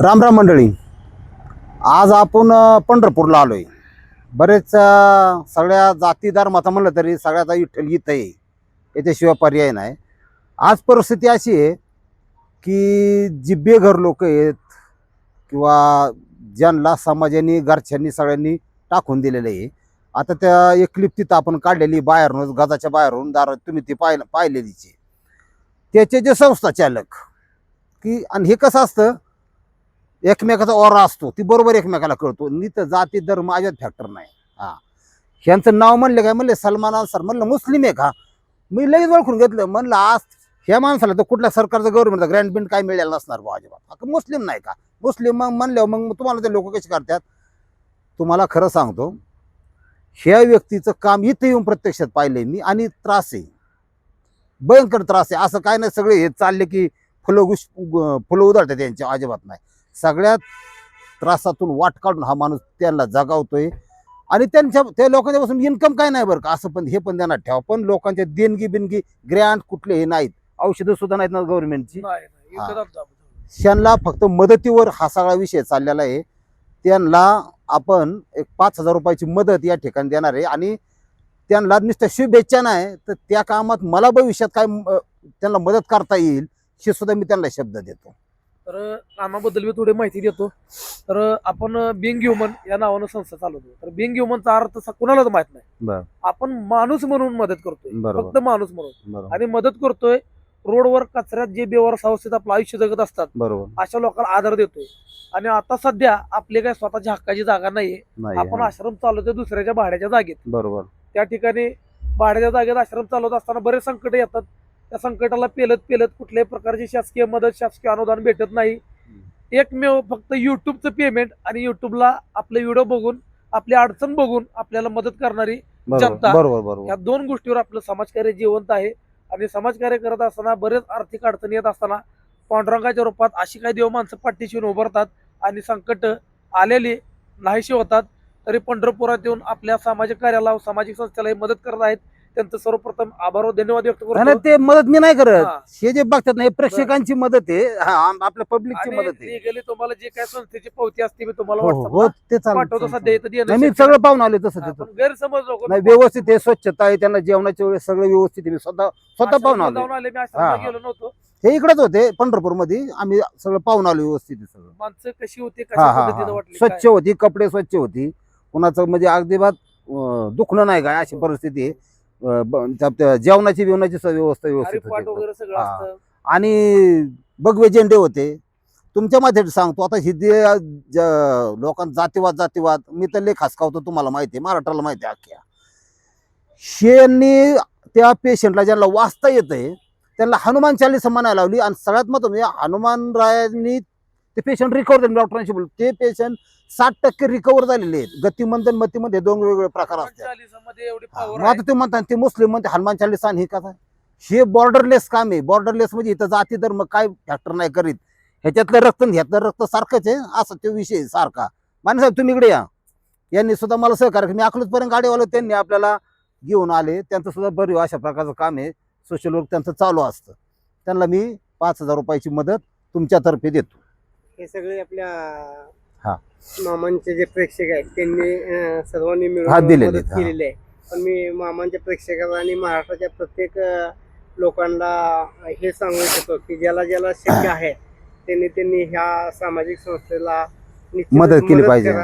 रामराम मंडळी. आज आपण पंढरपूरला आलोय. बरेच सगळ्या जाती धर्माचा म्हणलं तरी सगळ्याचा विठ्ठल गीत आहे. याच्याशिवाय पर्याय नाही. आज परिस्थिती अशी आहे की जी बेघर लोक आहेत किंवा ज्यांना समाजाने घरच्यांनी सगळ्यांनी टाकून दिलेलं आहे. आता त्या एक तिथं आपण काढलेली बाहेरून गजाच्या बाहेरून दार तुम्ही ती पाहिलं पाहिलेलीच आहे. त्याचे जे संस्था चालक की आणि हे कसं असतं एकमेकाचा ओरा असतो ती बरोबर एकमेकाला कळतो. नीत जाती धर्म अजिबात फॅक्टर नाही. हा. ह्यांचं नाव म्हणलं काय? म्हणले सलमान सर म्हणलं मुस्लिम आहे का? मी लगेच ओळखून घेतलं. म्हणलं आज ह्या माणसाला तर कुठल्या सरकारचं गव्हर्नमेंटचं ग्रँड बिंड काय मिळायला नसणार बा अजिबात. मुस्लिम नाही का? मुस्लिम मग म्हणल्यावर मग तुम्हाला ते लोक कसे करतात? तुम्हाला खरं सांगतो ह्या व्यक्तीचं काम इथे येऊन प्रत्यक्षात पाहिलंय मी आणि त्रास आहे. भयंकर त्रास आहे. असं काय नाही सगळे हे चालले की फुलं गुश फुलं उधळतात त्यांच्या अजिबात नाही. सगळ्यात त्रासातून वाट काढून हा माणूस त्यांना जगावतोय. आणि त्यांच्या त्या लोकांच्यापासून इन्कम काय नाही बरं का? असं पण हे पण त्यांना ठेवा. पण लोकांच्या देणगी बिनगी ग्रँट कुठले हे नाहीत. औषधं सुद्धा नाहीत ना गव्हर्नमेंटची. त्यांना फक्त मदतीवर हा सगळा विषय चाललेला आहे. त्यांना आपण एक पाच हजार रुपयाची मदत या ठिकाणी देणार आहे. आणि त्यांना नुसतं शुभेच्छा नाही तर त्या कामात मला भविष्यात काय त्यांना मदत करता येईल हे सुद्धा मी त्यांना शब्द देतो. तर कामाबद्दल मी थोडी माहिती देतो. तर आपण बिंग ह्युमन या नावानं संस्था चालवतो. तर बिंग ह्युमनचा अर्थ कुणालाच माहीत नाही. आपण माणूस म्हणून मदत करतोय. फक्त माणूस म्हणून. आणि मदत करतोय रोडवर कचऱ्यात जे बेवारस अवस्थेत आपलं आयुष्य जगत असतात बरोबर. अशा लोकांना आदर देतोय. आणि आता सध्या आपले काय स्वतःची हक्काची जागा नाहीये. नाही आपण. आश्रम चालवतोय दुसऱ्याच्या भाड्याच्या जागेत. बरोबर. त्या ठिकाणी भाड्याच्या जागेत आश्रम चालवत असताना बरेच संकट येतात. त्या संकटाला पेलत पेलत कुठल्याही प्रकारची शासकीय मदत शासकीय अनुदान भेटत नाही. एकमेव फक्त युट्यूबचं पेमेंट आणि युट्यूबला आपले व्हिडिओ बघून आपली अडचण बघून आपल्याला मदत करणारी जनता. या दोन गोष्टीवर आपलं समाजकार्य जिवंत आहे. आणि समाजकार्य करत असताना बरेच आर्थिक अडचणी येत असताना पांडुरंगाच्या रूपात अशी काही देव माणसं पाठीशी येऊन उभारतात आणि संकट आलेली नाहीशी होतात. तरी पंढरपुरात येऊन आपल्या सामाजिक कार्याला सामाजिक संस्थेला मदत करत आहेत. त्यांचं सर्वप्रथम आभार व धन्यवाद व्यक्त नाही, नाही, करतो ते मदत मी नाही करत. हा. हे जे बघतात ना हे प्रेक्षकांची मदत आहे. हा, आम- आपल्या पब्लिकची आणि मदत आहे. तुम्हाला जे काय संस्थेची पावती असते मी तुम्हाला हो हो, हो WhatsApp ते ला पाठवतो चालू सध्या इथं देणं नाही मी सगळं पाहून आले तसं. तिथं. पण गैरसमज नको नाही व्यवस्थित आहे स्वच्छता आहे त्यांना जेवणाच्या वेळेस सगळं व्यवस्थित आहे. मी स्वतः स्वतः पाहून आलो जाऊन आले मी आश्रमला हा. गेलो नव्हतो. हे इकडेच होते पंढरपूरमध्ये आम्ही सगळं पाहून आलो व्यवस्थित आहे सगळं. माणसं कशी होती हा कशा हा. पद्धतीनं हा वाटली स्वच्छ काय. होती कपडे स्वच्छ होती. कुणाचं म्हणजे अगदी बात दुखणं नाही काय अशी परिस्थिती आहे. जेवणाची बिवणाची व्यवस्था व्यवस्थित होती हा. आणि भगवे झेंडे होते. तुमच्या मध्ये सांगतो आता ही जे ज- लोकांचा जातीवाद जातीवाद मी तर लेख खासकावतो तुम्हाला माहिती आहे महाराष्ट्राला माहिती आहे अख्ख्या. शेनी त्या पेशंटला ज्यांना वाचता येतंय त्यांना हनुमान चालीसा म्हणायला लावली आणि सगळ्यात महत्त्व म्हणजे हनुमान रायांनी ते पेशंट रिकवर डॉक्टरांशी बोल ते पेशंट साठ टक्के रिकवर झालेले आहेत. गतिमंद आणि हे दोन वेगवेगळे प्रकार असतात. चालीसामध्ये एवढी हा, power मग आता आहे. ते म्हणतात ते मुस्लिम म्हणते हनुमान चालीसा आणि हे कसं आहे? हे बॉर्डरलेस काम आहे. बॉर्डरलेस म्हणजे इथं जाती धर्म काय फॅक्टर नाही करीत. ह्याच्यातलं रक्त आणि ह्यातलं रक्त सारखंच आहे. असं तो विषय आहे सारखा. माने साहेब तुम्ही इकडे या. यांनी सुद्धा मला सहकार्य केलं. मी अकलूजपर्यंत गाडीवालं त्यांनी आपल्याला घेऊन आले. त्यांचं सुद्धा बरं अशा प्रकारचं काम आहे. सोशल वर्क त्यांचं चालू असतं. त्यांना मी पाच हजार रुपयाची मदत तुमच्यातर्फे देतो. हे सगळे आपल्या हा. मामांचे जे प्रेक्षक आहेत त्यांनी अं, सर्वांनी हा, मिळून दिलेले मदत आहेत, हा. केलेली आहे पण मी मामांच्या प्रेक्षकाला आणि महाराष्ट्राच्या प्रत्येक अं, लोकांना हे सांगू इच्छितो की ज्याला ज्याला शक्य आहे त्यांनी त्यांनी ह्या सामाजिक संस्थेला निश्चितच मदत केली पाहिजे. करा.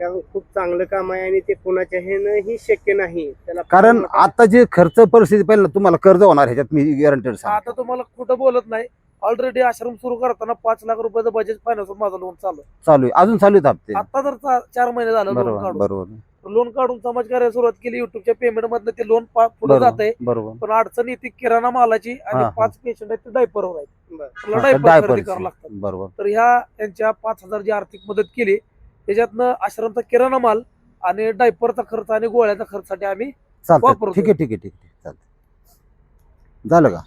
कारण खूप चांगलं काम आहे आणि ते कोणाच्या ह्यानंही शक्य नाही त्याला कारण आता जे खर्च परिस्थिती पहिला तुम्हाला कर्ज होणार ह्याच्यात मी गॅरंटेड आता तुम्हाला कुठं बोलत नाही ऑलरेडी आश्रम सुरू करताना पाच लाख रुपयाचं बजेट फायनान्स माझं लोन चालू आहे. चालू आहे. अजून चालू आहेत हप्ते? आता जर चा- चार महिने झालं लोन बरोबर काढून. बरोबर. लोन काढून समाजकार्य सुरुवात केली युट्यूबच्या पेमेंट मधनं ते लोन पुढे जात आहे बरोबर. पण अडचण येते किराणा मालाची आणि हा, पाच पेशंट आहेत ते डायपरवर आहेत. त्याला हा, डायपर diapers खरेदी ची. करावं लागतं बरोबर. तर ह्या त्यांच्या पाच हजार जी आर्थिक मदत केली त्याच्यातनं आश्रमचा किराणा माल आणि डायपरचा खर्च आणि गोळ्याचा खर्चसाठी आम्ही चालतं वापरतो. ठीक आहे ठीक आहे ठीक आहे. चालतं झालं का?